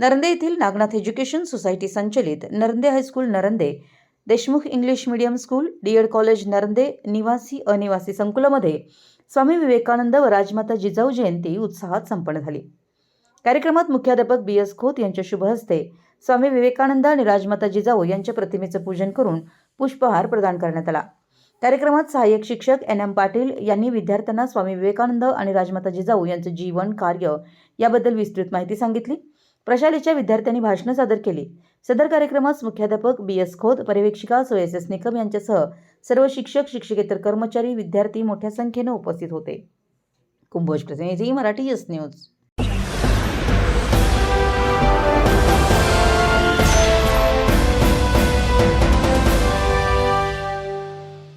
नरंदे येथील Nagnath education society संचलित Narande high school Narande Deshmukh English medium school DEd college Narande निवासी अनिवासी संकुलामध्ये स्वामी विवेकानंद व राजमाता जिजाऊ जयंती उत्साहात संपन्न झाली. कार्यक्रमात मुख्याध्यापक बी एस खोत यांच्या शुभ हस्ते स्वामी विवेकानंद आणि राजमाता जिजाऊ यांच्या प्रतिमेचं पूजन करून पुष्पहार प्रदान करण्यात आला. कार्यक्रमात सहाय्यक शिक्षक एन एम पाटील यांनी विद्यार्थ्यांना स्वामी विवेकानंद आणि राजमाता जिजाऊ यांचं जीवन कार्य याबद्दल विस्तृत माहिती सांगितली. प्रशालेच्या विद्यार्थ्यांनी भाषणं सादर केली. सदर कार्यक्रमास मुख्याध्यापक बी. एस. खोत पर्यवेक्षिका सोयस एस. एस. निकम यांच्यासह सर्व शिक्षक शिक्षकेतर कर्मचारी विद्यार्थी मोठ्या संख्येनं उपस्थित होते. कुंभोज प्रतिनिधी मराठी यस न्यूज.